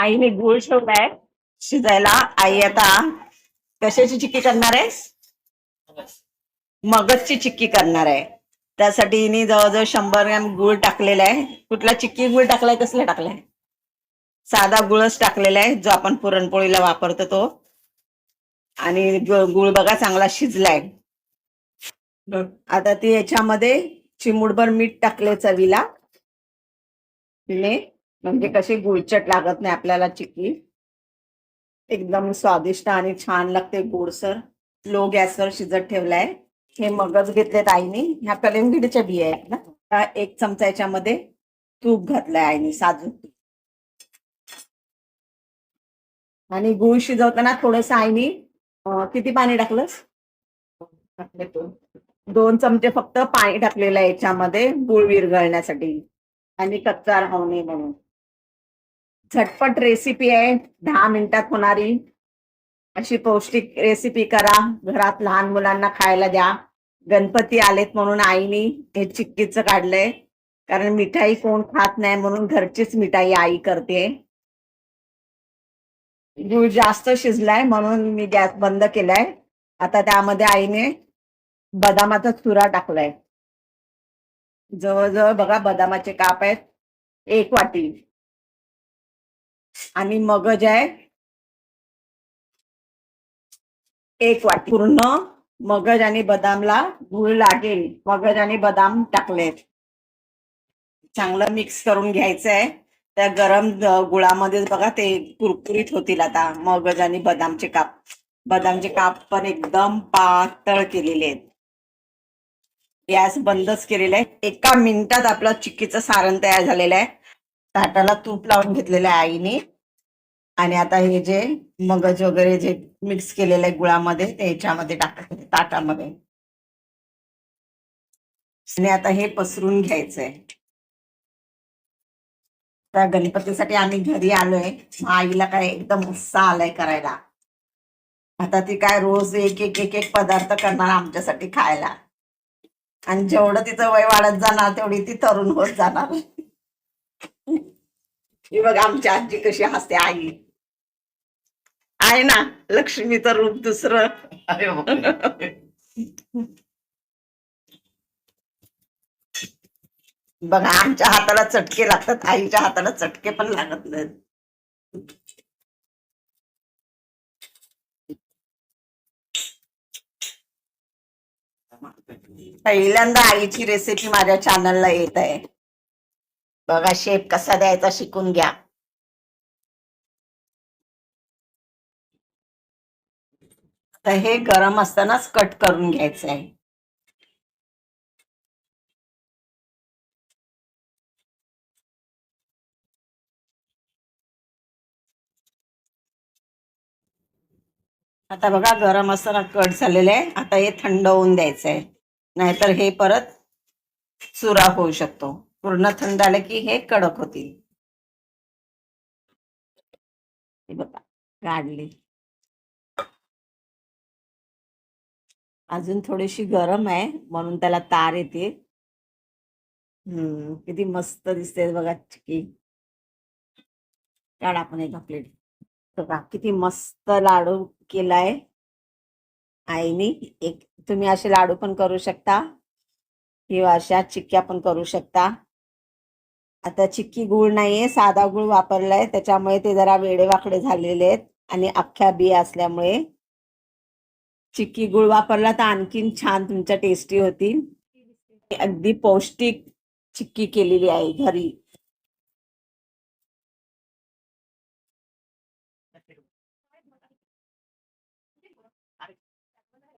आईने गुळ ठेवलाय शिजायला. आई आता कशाची चिक्की करणार आहेस मगजची चिक्की करणार आहे. त्यासाठी हिने जवळजवळ शंभर ग्रॅम गुळ टाकलेला आहे. कुठला चिक्की गुळ टाकलाय कसला टाकलाय? साधा गुळच टाकलेला आहे जो आपण पुरणपोळीला वापरतो तो. आणि गुळ बघा चांगला शिजलाय. आता ती याच्यामध्ये चिमूटभर मीठ टाकले चवीला. म्हणजे कशी गुळचट लागत नाही आपल्याला चिक्की. एकदम स्वादिष्ट आणि छान लागते गोडसर लो गॅसवर शिजत ठेवलाय. हे मगज घेतलेत आईने. ह्या कलिंगडीच्या बिया आहेत ना. एक चमचा याच्यामध्ये तूप घातलंय आईने साजूक तूप आणि गुळ शिजवताना थोडस आईने किती पाणी टाकलंस? दोन चमचे फक्त पाणी टाकलेलं आहे याच्यामध्ये गुळ विरघळण्यासाठी. आणि कच्चा राहू नये म्हणून. झटपट रेसिपी आहे. दहा मिनिटात होणारी. अशी पौष्टिक रेसिपी करा. घरात लहान मुलांना खायला द्या. गणपती आलेत म्हणून आईनी हे चिक्कीचं काढलंय. कारण मिठाई कोण खात नाही म्हणून घरचीच मिठाई आई करते. गुळ जास्त शिजलाय म्हणून मी गॅस बंद केलाय. आता त्यामध्ये आईने बदामाचा चुरा टाकलाय. जवळजवळ बघा बदामाचे काप आहेत. एक वाटी. आणि मगज आहे एक वाटी पूर्ण मगज आणि बदामला गुळ लागेल. मगज आणि बदाम टाकलेत. चांगलं मिक्स करून घ्यायचं आहे त्या गरम गुळामध्येच गुळामध्ये बघा ते कुरकुरीत होतील आता. मगज आणि बदामचे काप. बदामचे काप पण एकदम पातळ केलेले आहेत. गॅस बंदच केलेला आहे. एका मिनिटात आपलं चिक्कीचं सारण तयार झालेलं आहे. ताटाला तूप लावून घेतलेलं आहे आईने. आणि आता हे जे मगज वगैरे जे मिक्स केलेलं आहे गुळामध्ये ते ह्याच्यामध्ये टाकायचं ताटामध्ये. आणि आता हे पसरून घ्यायचंय. त्या गणपतीसाठी आम्ही घरी आलोय. मग आईला काय एकदम उत्साह आलाय करायला. आता ती काय रोज एक एक एक एक पदार्थ करणार आमच्यासाठी खायला. आणि जेवढं तिचं वय वाढत जाणार तेवढी ती तरुण होत जाणार. ही बघ आमची आजी कशी हसते आई. आहे ना लक्ष्मीचं रूप दुसरं. बघा आमच्या हाताला चटके लागतात आईच्या हाताला चटके पण लागत नाहीत. पहिल्यांदा आईची रेसिपी माझ्या चॅनलला येत आहे. बघा शेप कसा द्यायचा शिकून घ्या. तर हे गरम असतानाच कट करून घ्यायचं आहे आता बघा गरम असताना कट झालेलं आहे. आता हे थंड होऊन द्यायचं आहे नाहीतर हे परत चुरा होऊ शकतो. पूर्ण थंड आलं की हे कडक होतील. बघा काढली अजून थोडीशी गरम आहे म्हणून त्याला तार येते. हम्म किती मस्त दिसते बघा चिकी काढ आपण एका प्लेट बघा किती मस्त लाडू केलाय. आईनी एक तुम्ही असे लाडू पण करू शकता. किंवा अशा चिक्क्या पण करू शकता. आता चिक्की गुळ नाहीये साधा गुळ वापरलाय त्याच्यामुळे ते जरा वेडेवाकडे झालेले आहेत आणि अख्ख्या बिया असल्यामुळे. चिक्की गुळ वापरला तर आणखीन छान तुमच्या टेस्टी होतील. अगदी पौष्टिक चिक्की केलेली आहे घरी.